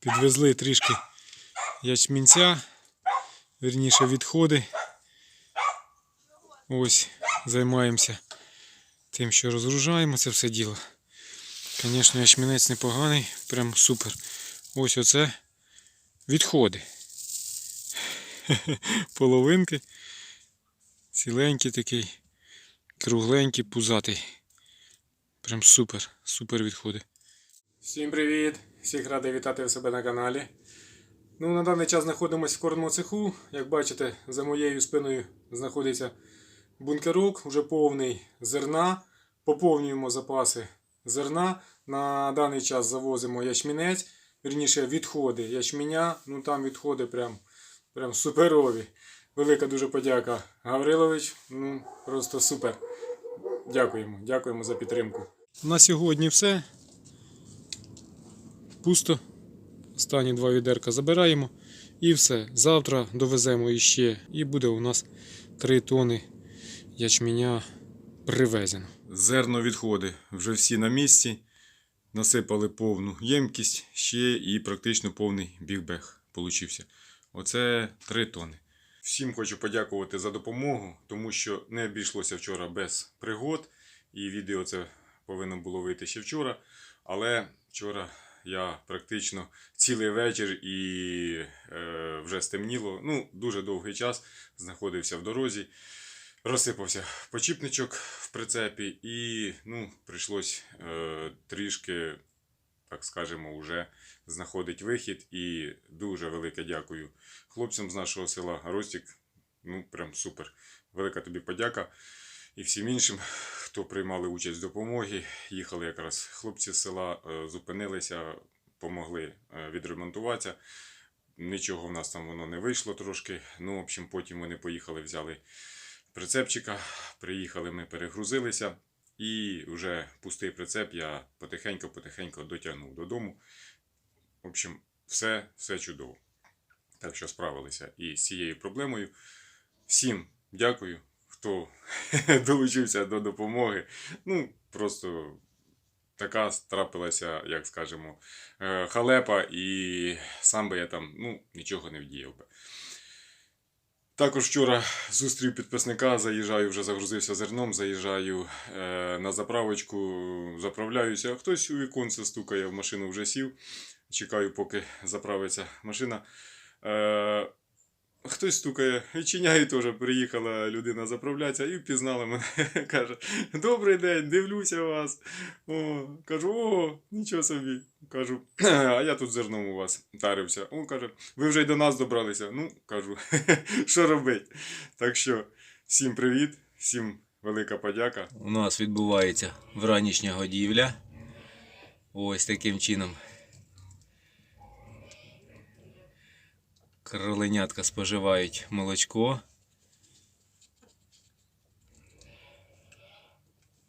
Підвезли трішки ячмінця, вірніше відходи. Ось займаємося тим, що розгружаємо це все діло. Звісно, ячмінець непоганий, прям супер. Ось оце відходи. Половинки. Ціленький такий, кругленький, пузатий. Прям супер, супер відходи. Всім привіт! Всіх радий вітати у себе на каналі. Ну, на даний час знаходимося в корному цеху. Як бачите, за моєю спиною знаходиться бункерок, вже повний зерна. Поповнюємо запаси зерна. На даний час завозимо ячмінець, вірніше відходи ячменя. Ну там відходи прям, прям суперові. Велика дуже подяка Гаврилович. Ну, просто супер. Дякуємо, дякуємо за підтримку. На сьогодні все. Пусто. Останні два відерка забираємо. І все. Завтра довеземо іще. І буде у нас 3 тони ячменя привезено. Зерновідходи вже всі на місці. Насипали повну ємкість, ще і практично повний бігбег получився. Оце 3 тони. Всім хочу подякувати за допомогу, тому що не обійшлося вчора без пригод. І відео це повинно було вийти ще вчора. Але вчора я практично цілий вечір і е, вже стемніло. Ну, дуже довгий час знаходився в дорозі. Розсипався почіпничок в прицепі, і ну, прийшлось е, трішки, так скажемо, вже знаходить вихід. І дуже велике дякую хлопцям з нашого села. Ростік, ну прям супер. Велика тобі подяка. І всім іншим, хто приймали участь в допомогі, їхали якраз хлопці з села, е, зупинилися, помогли е, відремонтуватися. Нічого в нас там воно не вийшло трошки. Ну, в общем, потім вони поїхали, взяли прицепчика, приїхали, ми перегрузилися. І вже пустий прицеп я потихеньку-потихеньку дотягнув додому. В общем, все, все чудово. Так що справилися і з цією проблемою. Всім дякую, хто долучився до допомоги. Ну, просто така трапилася, як скажемо, е, халепа, і сам би я там ну, нічого не вдіяв би. Також вчора зустрів підписника, заїжджаю, вже загрузився зерном, заїжджаю е, на заправочку, заправляюся. Хтось у віконце стукає, в машину вже сів. Чекаю, поки заправиться машина. Е, Хтось стукає, відчиняю теж, приїхала людина заправлятися і впізнала мене. Каже: Добрий день, дивлюся вас. О, кажу, о, нічого собі. Кажу, а я тут зерном у вас тарився. О, каже, ви вже й до нас добралися. Ну, кажу, що робить? Так що, всім привіт, всім велика подяка. У нас відбувається вранішня годівля. Ось таким чином. Кроленятка споживають молочко.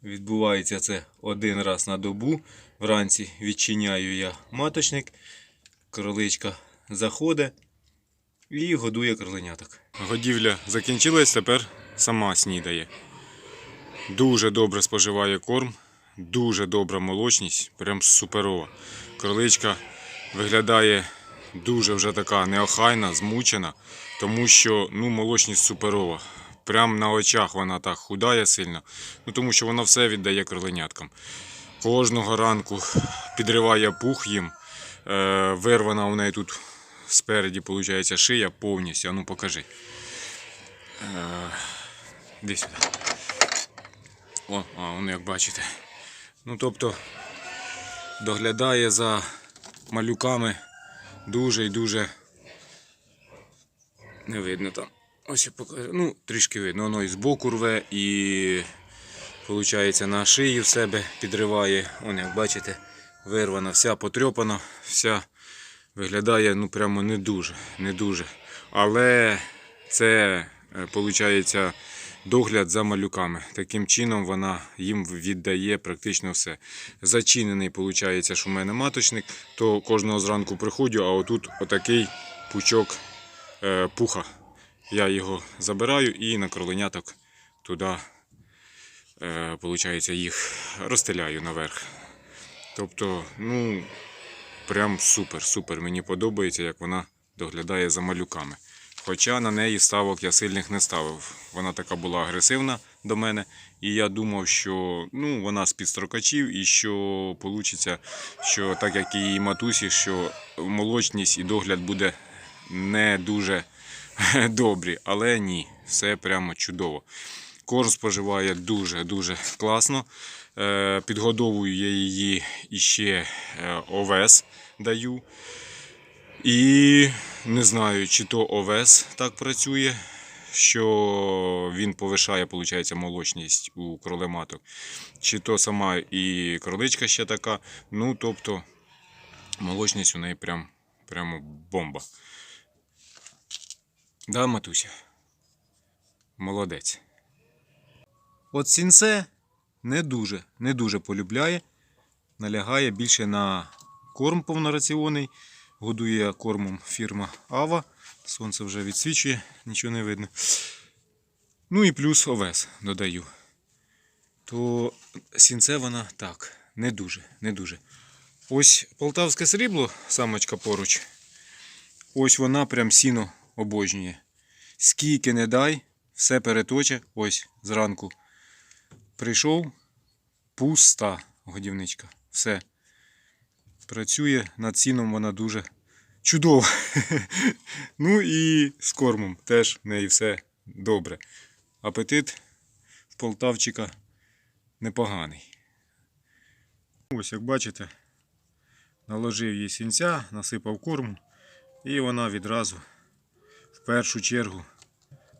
Відбувається це один раз на добу. Вранці відчиняю я маточник. Кроличка заходить і годує кроленяток. Годівля закінчилась, тепер сама снідає. Дуже добре споживає корм, дуже добра молочність, прям суперова. Кроличка виглядає дуже вже така неохайна, змучена, тому що ну, молочність суперова. Прям на очах вона так худає сильно, ну, тому що вона все віддає кроленяткам. Кожного ранку підриває пух їм. Е, вирвана у неї тут спереді, виходить, шия повністю. А ну покажи. Е, Іди сюди. О, а, воно як бачите. Ну, тобто доглядає за малюками дуже і дуже не видно там. Ось я покажу. Ну, трішки видно. Воно і збоку рве, і виходить на шиї в себе підриває. Вон, як бачите, вирвана, вся потрьопана, вся виглядає ну прямо не дуже. не дуже. Але це виходить догляд за малюками. Таким чином вона їм віддає практично все. Зачинений, виходить, що в мене маточник, то кожного зранку приходжу, а отут отакий пучок е, пуха. Я його забираю і на кроленяток туди, е, виходить, їх розстеляю наверх. Тобто, ну, прям супер, супер. Мені подобається, як вона доглядає за малюками. Хоча на неї ставок я сильних не ставив. Вона така була агресивна до мене. І я думав, що ну, вона з підстрокачів і що вийде, що так як і її матусі, що молочність і догляд буде не дуже добрі. Але ні, все прямо чудово. Корм споживає дуже-дуже класно. Е, Підгодовую я її іще е, овес даю. І не знаю, чи то овес так працює, що він повишає, виходить, молочність у кролематок, чи то сама і кроличка ще така. Ну, тобто, молочність у неї прям, прямо бомба. Да, матуся? Молодець. От сінце не дуже, не дуже полюбляє. Налягає більше на корм повнораціонний. Годує кормом фірма Ава. Сонце вже відсвічує, нічого не видно. Ну і плюс овес додаю. То сінце вона так, не дуже, не дуже. Ось полтавське срібло, самочка поруч. Ось вона прям сіно обожнює. Скільки не дай, все переточе. Ось зранку. Прийшов, пуста годівничка. Все. Працює над сіном вона дуже чудово. ну і з кормом теж в неї все добре. Апетит в полтавчика непоганий. Ось, як бачите, наложив їй сінця, насипав корму, і вона відразу в першу чергу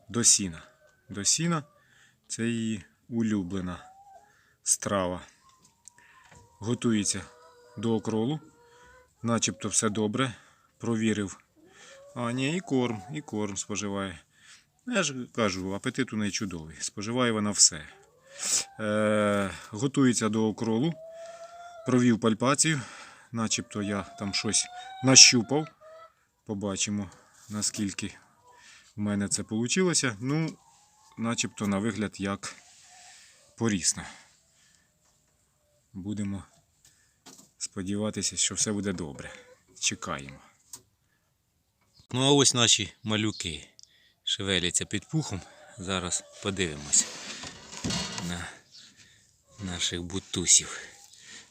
до сіна. До сіна це її улюблена страва. Готується до окролу. Начебто все добре. Провірив. А, ні, і корм, і корм споживає. Я ж кажу, апетит у неї чудовий. Споживає вона все. Е, готується до окролу. Провів пальпацію. Начебто я там щось нащупав. Побачимо, наскільки в мене це вийшло. Ну, начебто на вигляд як порісна. Будемо сподіватися, що все буде добре. Чекаємо. Ну а ось наші малюки шевеляться під пухом. Зараз подивимося на наших бутусів.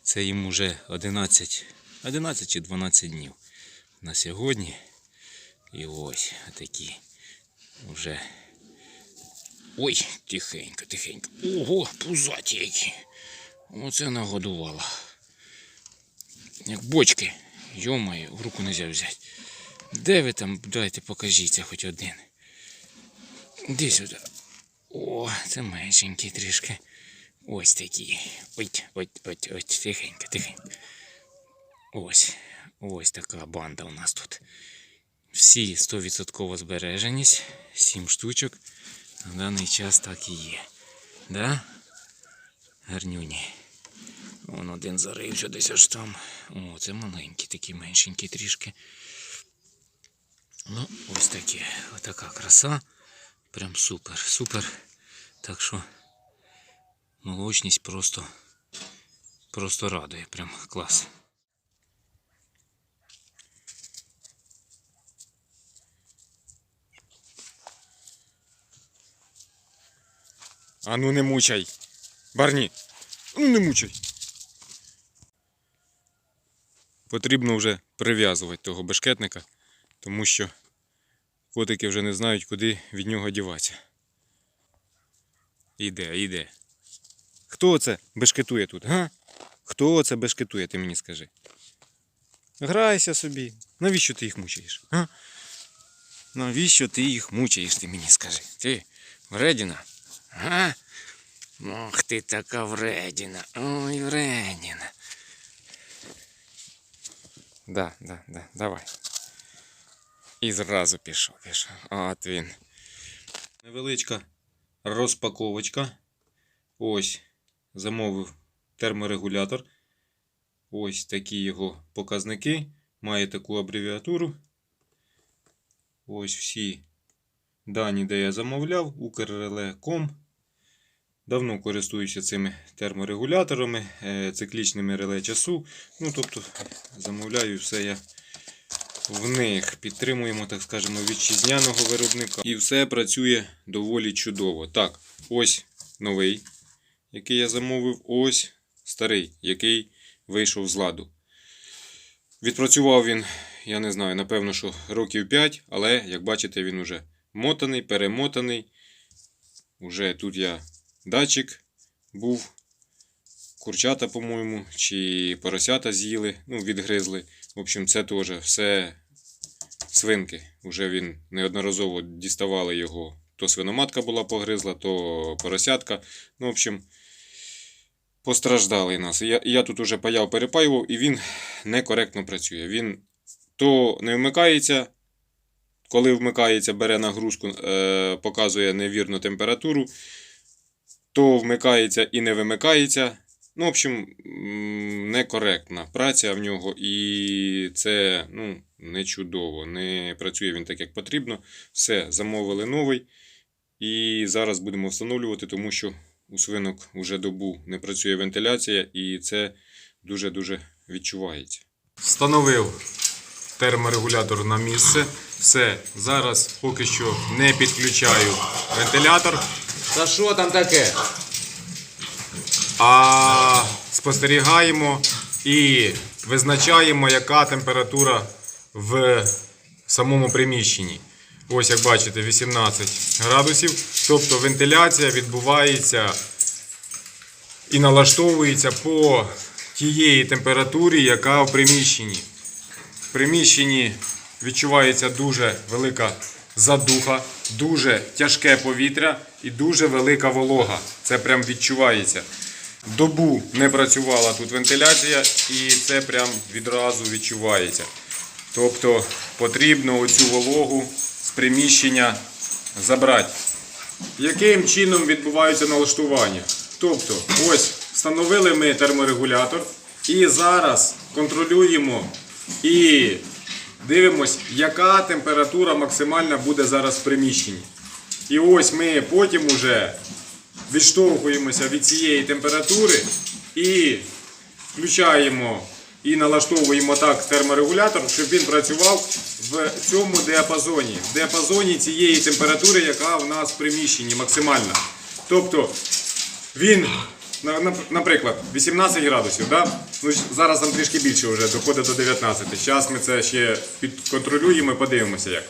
Це їм уже 11, 11 чи 12 днів на сьогодні. І ось такі вже. Ой, тихенько, тихенько. Ого, пузаті які. Оце нагодувала. Як бочки. Йомаю, в руку не можна взяти. Де ви там? Дайте покажіться хоч один. Іди сюди. О, це меншенький трішки. Ось такі. Ой, ой, ой, ой, тихенько, тихенько. Ось. Ось така банда у нас тут. Всі 100% збереженість. 7 штучок. На даний час так і є. Да? Гарнюні. Вон один зарився десь аж там. О, це маленький, такий меншенький трішки. Ну, ось таке. Отака краса. Прям супер, супер. Так що молочність просто, просто радує. Прям клас. А ну не мучай. Барні. Ну не мучай. Потрібно вже прив'язувати того бешкетника, тому що котики вже не знають, куди від нього діватися. Іде, іде. Хто це бешкетує тут, га? Хто це бешкетує, ти мені скажи. Грайся собі. Навіщо ти їх мучаєш? Га? Навіщо ти їх мучаєш, ти мені скажи? Ти вредіна? Га? Ох ти така вредіна. Ой, вредіна. Да, да, да, давай. І зразу пішов, пішов. От він. Невеличка розпаковочка. Ось замовив терморегулятор. Ось такі його показники. Має таку абревіатуру. Ось всі дані, де я замовляв, Укрреле.com. Давно користуюся цими терморегуляторами, е, циклічними реле часу. Ну, тобто, замовляю все я в них. Підтримуємо, так скажемо, вітчизняного виробника. І все працює доволі чудово. Так, ось новий, який я замовив. Ось старий, який вийшов з ладу. Відпрацював він, я не знаю, напевно, що років 5, але, як бачите, він уже мотаний, перемотаний. Уже тут я датчик був. Курчата, по-моєму, чи поросята з'їли, ну, відгризли. В общем, це теж все свинки. Уже він неодноразово діставали його. То свиноматка була погризла, то поросятка. Ну, в общем, постраждали нас. Я, я тут уже паяв, перепаював, і він некоректно працює. Він то не вмикається, коли вмикається, бере нагрузку, е, показує невірну температуру, то вмикається і не вимикається. Ну, в общем, некоректна праця в нього, і це ну, не чудово. Не працює він так, як потрібно. Все, замовили новий. І зараз будемо встановлювати, тому що у свинок вже добу не працює вентиляція, і це дуже-дуже відчувається. Встановив терморегулятор на місце. Все, зараз поки що не підключаю вентилятор, Та що там таке? а спостерігаємо і визначаємо, яка температура в самому приміщенні. Ось, як бачите, 18 градусів. Тобто вентиляція відбувається і налаштовується по тієї температурі, яка в приміщенні. В приміщенні відчувається дуже велика задуха, дуже тяжке повітря і дуже велика волога. Це прям відчувається. Добу не працювала тут вентиляція, і це прям відразу відчувається. Тобто потрібно оцю вологу з приміщення забрати. Яким чином відбуваються налаштування? Тобто, ось встановили ми терморегулятор і зараз контролюємо і дивимось, яка температура максимальна буде зараз в приміщенні. І ось ми потім уже відштовхуємося від цієї температури і включаємо і налаштовуємо так терморегулятор, щоб він працював в цьому діапазоні, в діапазоні цієї температури, яка у нас в приміщенні максимальна. Тобто він, наприклад, 18 градусів, да? ну, зараз там трішки більше вже доходить до 19. Зараз ми це ще підконтролюємо і подивимося як.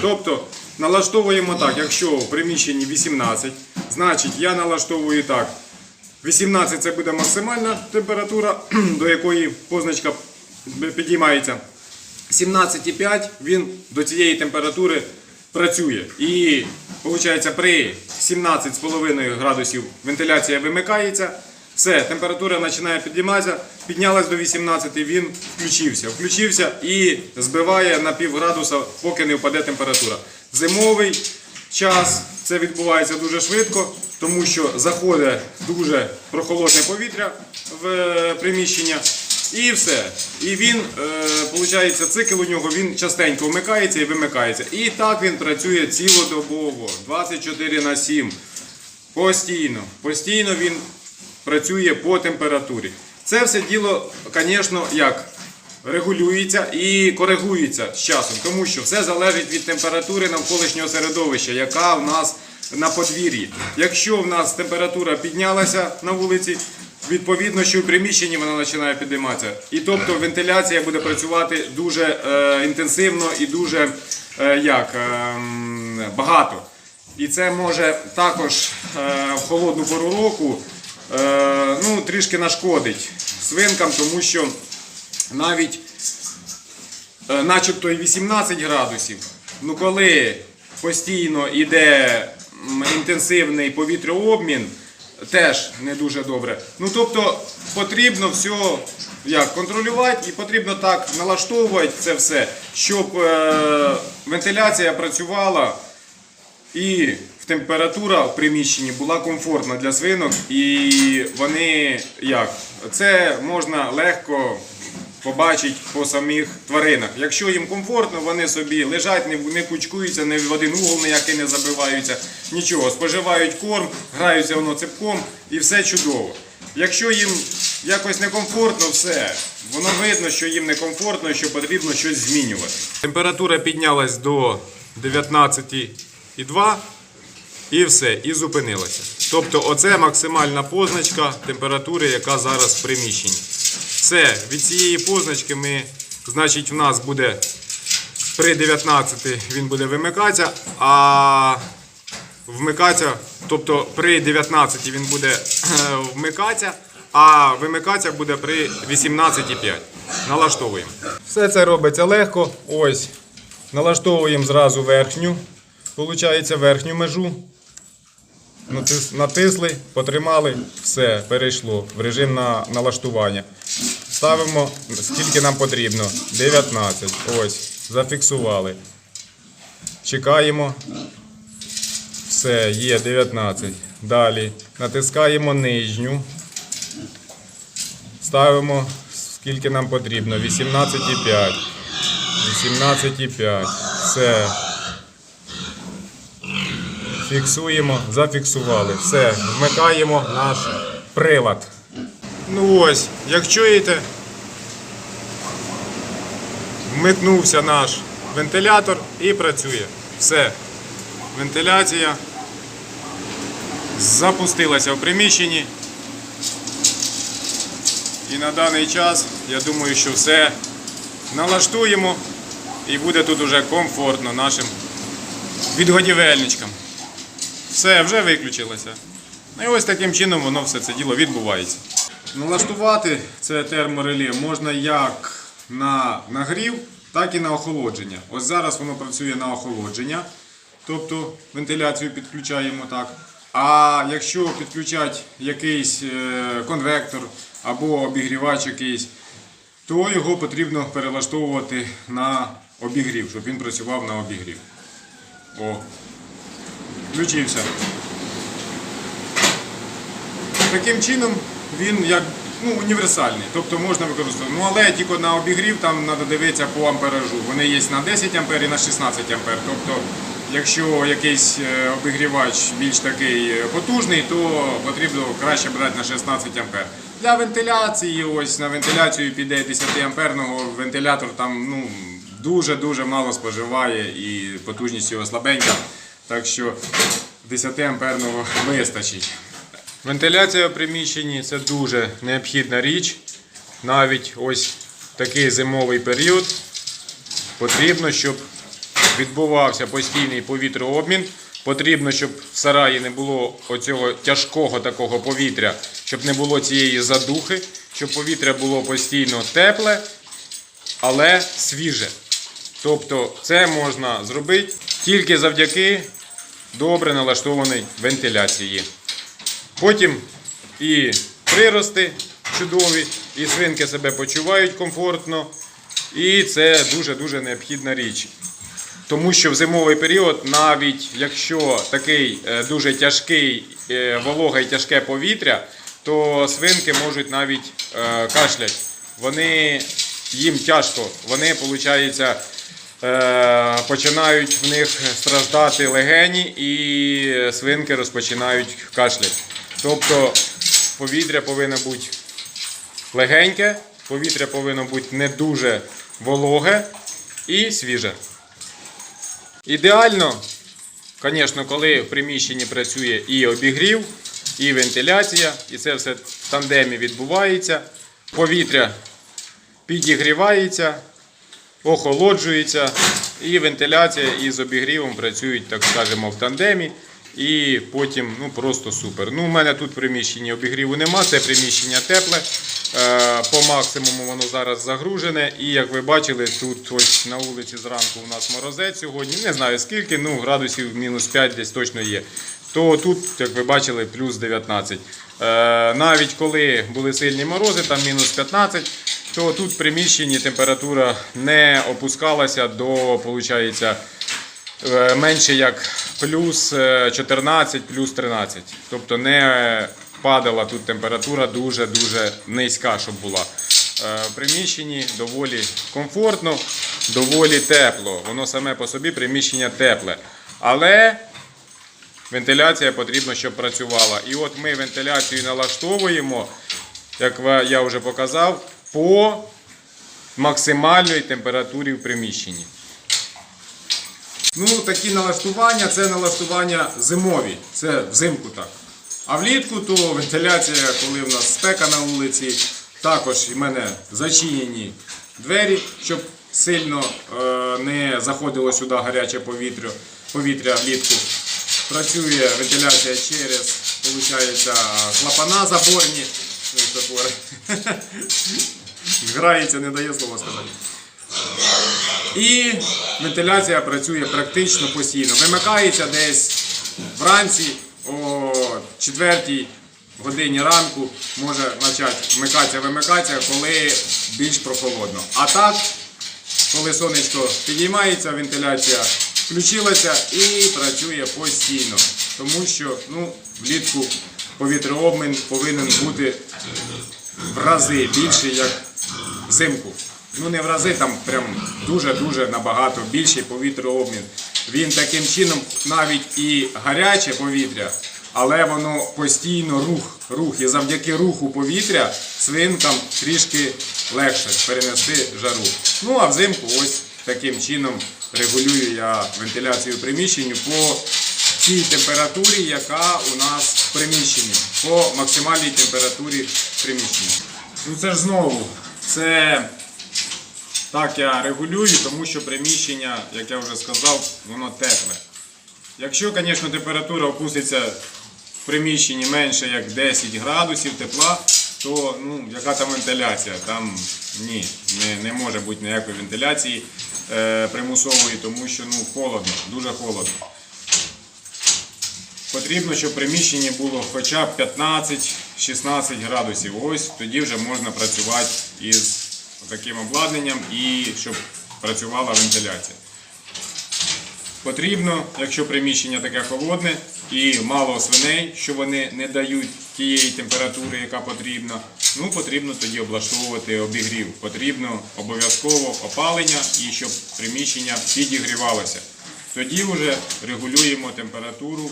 Тобто налаштовуємо так, якщо в приміщенні 18, значить я налаштовую так. 18 це буде максимальна температура, до якої позначка підіймається. 17,5 він до цієї температури працює. І виходить, при 17,5 градусів вентиляція вимикається. Все, температура починає підійматися, піднялась до 18, він включився. Включився і збиває на пів градуса, поки не впаде температура. Зимовий час це відбувається дуже швидко, тому що заходить дуже прохолодне повітря в е, приміщення. І все. І він, виходить, цикл у нього він частенько вмикається і вимикається. І так він працює цілодобово, 24 на 7. Постійно. Постійно він працює по температурі. Це все діло, звісно, як регулюється і коригується з часом, тому що все залежить від температури навколишнього середовища, яка в нас на подвір'ї. Якщо в нас температура піднялася на вулиці, відповідно, що в приміщенні вона починає підійматися. І тобто вентиляція буде працювати дуже е, інтенсивно і дуже е, як, е, багато. І це може також е, в холодну пору року е, ну, трішки нашкодить свинкам, тому що навіть е, начебто і 18 градусів, ну коли постійно йде інтенсивний повітряобмін, теж не дуже добре. Ну тобто потрібно все як, контролювати і потрібно так налаштовувати це все, щоб е, вентиляція працювала і температура в приміщенні була комфортна для свинок, і вони як? Це можна легко побачити по самих тваринах. Якщо їм комфортно, вони собі лежать, не кучкуються, не в один угол ніякий не забиваються, нічого, споживають корм, граються воно цепком і все чудово. Якщо їм якось некомфортно, все. Воно видно, що їм некомфортно, що потрібно щось змінювати. Температура піднялась до 19,2 і все, і зупинилася. Тобто, оце максимальна позначка температури, яка зараз в приміщенні. Все, від цієї позначки ми, значить, в нас буде при 19 він буде вимикатися, а вмикатися, тобто при 19 він буде вмикатися, а вимикатися буде при 18,5. Налаштовуємо. Все це робиться легко. Ось. Налаштовуємо зразу верхню. Получається верхню межу. Натис- Натисли, потримали, все, перейшло в режим на налаштування. Ставимо скільки нам потрібно. 19. Ось, зафіксували. Чекаємо. Все, є 19. Далі натискаємо нижню. Ставимо скільки нам потрібно. 18,5. 18,5. Все. Фіксуємо, зафіксували. Все, вмикаємо наш прилад. Ну ось, як чуєте, вмикнувся наш вентилятор і працює. Все. Вентиляція запустилася в приміщенні. І на даний час я думаю, що все налаштуємо і буде тут уже комфортно нашим відгодівельничкам. Все, вже виключилося. Ну і ось таким чином воно все це діло відбувається. Налаштувати це термореле можна як на нагрів, так і на охолодження. Ось зараз воно працює на охолодження, тобто вентиляцію підключаємо так. А якщо підключати якийсь е, конвектор або обігрівач якийсь, то його потрібно перелаштовувати на обігрів, щоб він працював на обігрів. О, включився. Таким чином він як ну, універсальний, тобто можна використовувати. Ну але тільки на обігрів там треба дивитися по амперажу. Вони є на 10 ампер і на 16 ампер. Тобто, якщо якийсь е, обігрівач більш такий е, потужний, то потрібно краще брати на 16 ампер. Для вентиляції, ось на вентиляцію піде 10 амперного вентилятор там ну, дуже-дуже мало споживає і потужність його слабенька. Так що 10 амперного вистачить. Вентиляція в приміщенні це дуже необхідна річ. Навіть ось такий зимовий період потрібно, щоб відбувався постійний повітрообмін. Потрібно, щоб в сараї не було оцього тяжкого такого повітря, щоб не було цієї задухи, щоб повітря було постійно тепле, але свіже. Тобто це можна зробити тільки завдяки добре налаштованій вентиляції. Потім і прирости чудові, і свинки себе почувають комфортно. І це дуже-дуже необхідна річ. Тому що в зимовий період, навіть якщо такий е, дуже тяжкий, е, вологе і тяжке повітря, то свинки можуть навіть е, кашлять. Вони їм тяжко, вони, виходить, починають в них страждати легені і свинки розпочинають кашляти. Тобто повітря повинно бути легеньке, повітря повинно бути не дуже вологе і свіже. Ідеально, звісно, коли в приміщенні працює і обігрів, і вентиляція, і це все в тандемі відбувається. Повітря підігрівається, охолоджується, і вентиляція із обігрівом працюють, так скажемо, в тандемі. І потім ну просто супер. Ну, У мене тут в приміщенні обігріву нема, це приміщення тепле. Е, По максимуму воно зараз загружене. І як ви бачили, тут ось на вулиці зранку у нас морозець сьогодні. Не знаю скільки, ну градусів мінус 5 десь точно є. То тут, як ви бачили, плюс 19. Е, Навіть коли були сильні морози, там мінус 15, то тут в приміщенні температура не опускалася до, виходить, е, менше як плюс е, 14, плюс 13. Тобто не падала тут температура дуже-дуже низька, щоб була. е, в приміщенні доволі комфортно, доволі тепло. Воно саме по собі приміщення тепле. Але вентиляція потрібно, щоб працювала. І от ми вентиляцію налаштовуємо, як я вже показав, по максимальної температурі в приміщенні. Ну, такі налаштування це налаштування зимові. Це взимку так. А влітку то вентиляція, коли в нас спека на вулиці, також в мене зачинені двері, щоб сильно е, не заходило сюди гаряче повітря, повітря влітку. Працює вентиляція через, виходить, клапана заборні. Затвори. Грається, не дає слова сказати. І вентиляція працює практично постійно. Вимикається десь вранці о 4 годині ранку може почати вмикатися, вимикатися, коли більш прохолодно. А так, коли сонечко підіймається, вентиляція включилася і працює постійно. Тому що ну, влітку повітряобмін повинен бути в рази більший, як взимку. Ну не в рази, там прям дуже-дуже набагато більший повітряобмін. Він таким чином навіть і гаряче повітря, але воно постійно рух, рух. І завдяки руху повітря свинкам трішки легше перенести жару. Ну а взимку ось таким чином регулюю я вентиляцію в приміщенні по тій температурі, яка у нас в приміщенні, по максимальній температурі в приміщенні. Ну це ж знову, це так я регулюю, тому що приміщення, як я вже сказав, воно тепле. Якщо, звісно, температура опуститься в приміщенні менше як 10 градусів тепла, то ну, яка там вентиляція? Там ні, не, не може бути ніякої вентиляції е, примусової, тому що ну, холодно, дуже холодно. Потрібно, щоб в приміщенні було хоча б 15-16 градусів. Ось тоді вже можна працювати із таким обладнанням і щоб працювала вентиляція. Потрібно, якщо приміщення таке холодне і мало свиней, що вони не дають тієї температури, яка потрібна, ну потрібно тоді облаштовувати обігрів. Потрібно обов'язково опалення і щоб приміщення підігрівалося. Тоді вже регулюємо температуру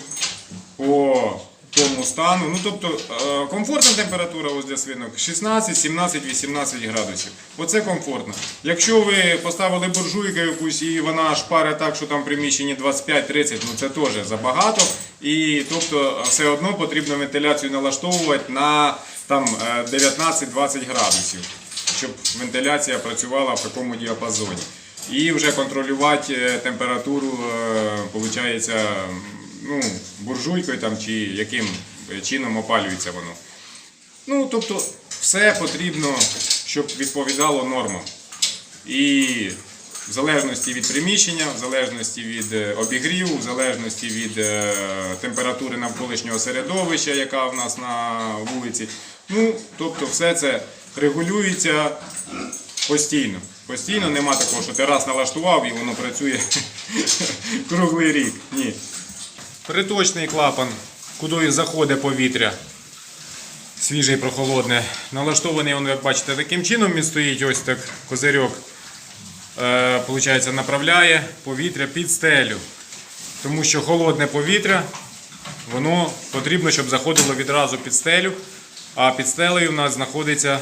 по тому стану. Ну, тобто е, комфортна температура ось для свинок 16, 17, 18 градусів. Оце комфортно. Якщо ви поставили буржуйку якусь і вона шпарить так, що там в приміщенні 25-30, ну це теж забагато. І тобто все одно потрібно вентиляцію налаштовувати на там е, 19-20 градусів, щоб вентиляція працювала в такому діапазоні. І вже контролювати е, температуру, е, виходить, ну, буржуйкою там, чи яким чином опалюється воно. Ну, тобто, все потрібно, щоб відповідало нормам. І в залежності від приміщення, в залежності від е, обігріву, в залежності від е, температури навколишнього середовища, яка в нас на вулиці. Ну, тобто, все це регулюється постійно. Постійно нема такого, що ти раз налаштував і воно працює круглий рік. Ні. Приточний клапан, куди заходить повітря. Свіже і прохолодне. Налаштований, як бачите, таким чином він стоїть, ось так козирьок. Е, направляє повітря під стелю. Тому що холодне повітря, воно потрібно, щоб заходило відразу під стелю. А під стелею у нас знаходиться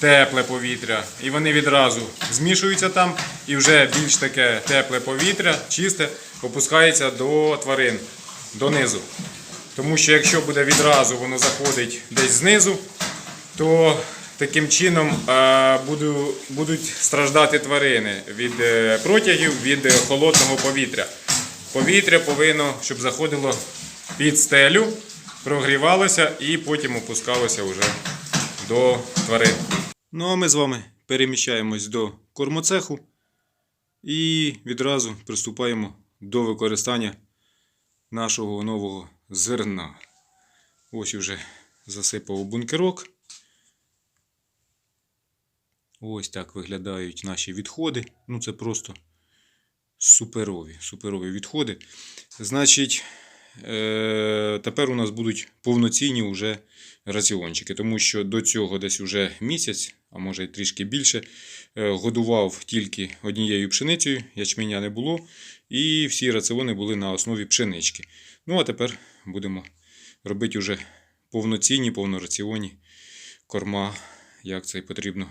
тепле повітря. І вони відразу змішуються там, і вже більш таке тепле повітря, чисте, опускається до тварин, донизу. Тому що якщо буде відразу воно заходить десь знизу, то таким чином е, буду, будуть страждати тварини від е, протягів від холодного повітря. Повітря повинно, щоб заходило під стелю, прогрівалося і потім опускалося вже до тварин. Ну а ми з вами переміщаємось до кормоцеху і відразу приступаємо до використання нашого нового зерна. Ось уже засипав бункерок. Ось так виглядають наші відходи. Ну, це просто суперові, суперові відходи. Значить, е- тепер у нас будуть повноцінні вже раціончики, тому що до цього десь уже місяць а може й трішки більше. Е, Годував тільки однією пшеницею, ячменя не було, і всі раціони були на основі пшенички. Ну а тепер будемо робити вже повноцінні, повнораціонні корма, як це й потрібно.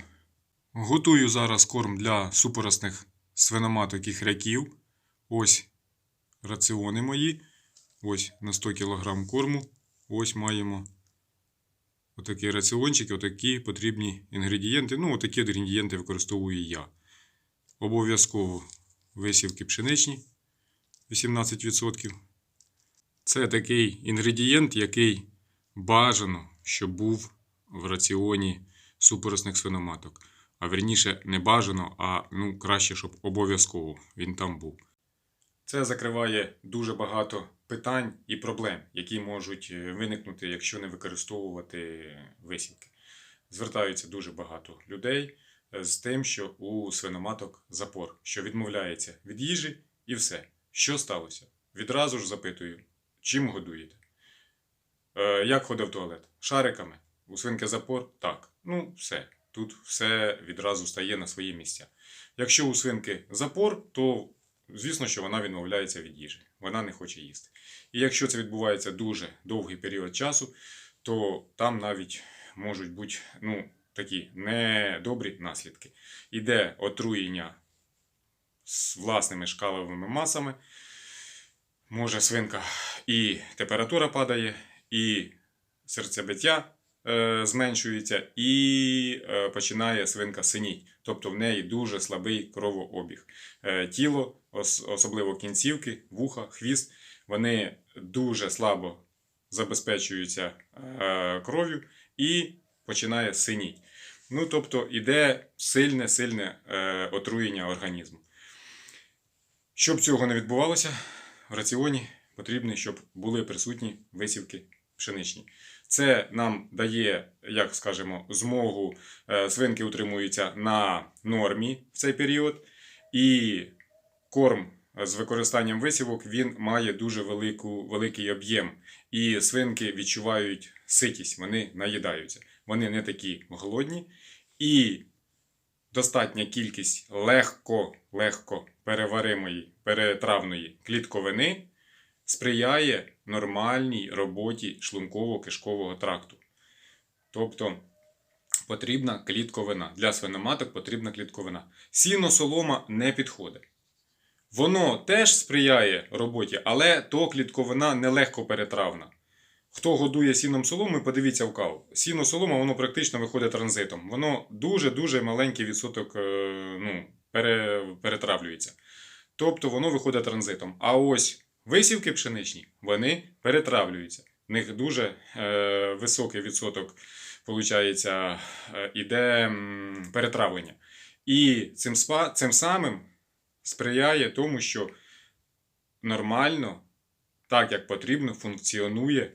Готую зараз корм для супоросних свиноматок і хряків. Ось раціони мої. Ось на 100 кг корму. Ось маємо отакі раціончики, отакі потрібні інгредієнти. Ну, отакі інгредієнти використовую я. Обов'язково висівки пшеничні 18%. Це такий інгредієнт, який бажано, щоб був в раціоні супоросних свиноматок. А верніше, не бажано, а ну, краще, щоб обов'язково він там був. Це закриває дуже багато питань і проблем, які можуть е, виникнути, якщо не використовувати висівки. Звертаються дуже багато людей е, з тим, що у свиноматок запор, що відмовляється від їжі і все. Що сталося? Відразу ж запитую, чим годуєте? Е, як ходив туалет? Шариками? У свинки запор? Так. Ну, все. Тут все відразу стає на свої місця. Якщо у свинки запор, то звісно, що вона відмовляється від їжі. Вона не хоче їсти. І якщо це відбувається дуже довгий період часу, то там навіть можуть бути ну, такі недобрі наслідки. Іде отруєння з власними шкаловими масами. Може свинка і температура падає, і серцебиття е, зменшується, і е, починає свинка синіть. Тобто в неї дуже слабий кровообіг. Е, тіло, особливо кінцівки, вуха, хвіст, вони дуже слабо забезпечуються е, кров'ю і починає синіть. Ну, тобто іде сильне, сильне е, отруєння організму. Щоб цього не відбувалося, в раціоні потрібно, щоб були присутні висівки пшеничні. Це нам дає, як скажемо, змогу е, свинки утримуються на нормі в цей період, і корм з використанням висівок він має дуже велику, великий об'єм. І свинки відчувають ситість, вони наїдаються. Вони не такі голодні. І достатня кількість легко, легко переваримої, перетравної клітковини сприяє нормальній роботі шлунково-кишкового тракту. Тобто потрібна клітковина. Для свиноматок потрібна клітковина. Сіно солома не підходить. Воно теж сприяє роботі, але то клітковина нелегко перетравна. Хто годує сіном соломи, подивіться в каву. Сіно солома, воно практично виходить транзитом. Воно дуже-дуже маленький відсоток е, ну, пере, перетравлюється. Тобто воно виходить транзитом. А ось висівки пшеничні, вони перетравлюються. В них дуже е, високий відсоток, виходить, е, іде перетравлення. І цим, цим самим сприяє тому, що нормально, так як потрібно, функціонує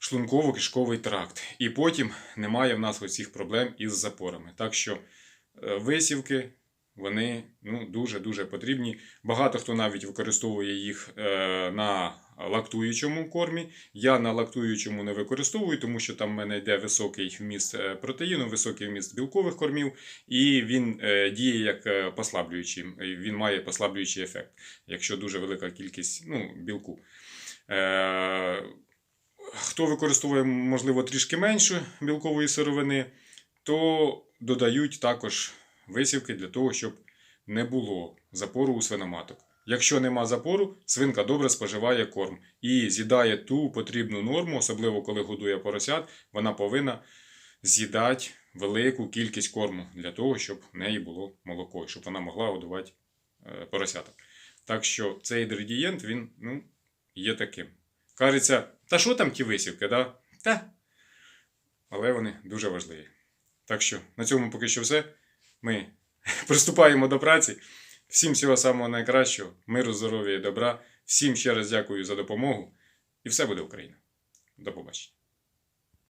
шлунково-кишковий тракт. І потім немає в нас оцих проблем із запорами. Так що е, висівки. Вони ну, дуже-дуже потрібні. Багато хто навіть використовує їх е, на лактуючому кормі. Я на лактуючому не використовую, тому що там в мене йде високий вміст е, протеїну, високий вміст білкових кормів, і він е, діє як е, послаблюючий. Він має послаблюючий ефект, якщо дуже велика кількість ну, білку. Хто використовує, можливо, трішки менше білкової сировини, то додають також висівки для того, щоб не було запору у свиноматок. Якщо нема запору, свинка добре споживає корм і з'їдає ту потрібну норму, особливо коли годує поросят, вона повинна з'їдати велику кількість корму для того, щоб в неї було молоко, щоб вона могла годувати е, поросяток. Так що цей інгредієнт він ну, є таким. Кажеться, та що там ті висівки, да? Та. Але вони дуже важливі. Так що на цьому поки що все. Ми приступаємо до праці. Всім всього самого найкращого, миру, здоров'я і добра. Всім ще раз дякую за допомогу. І все буде Україна. До побачення.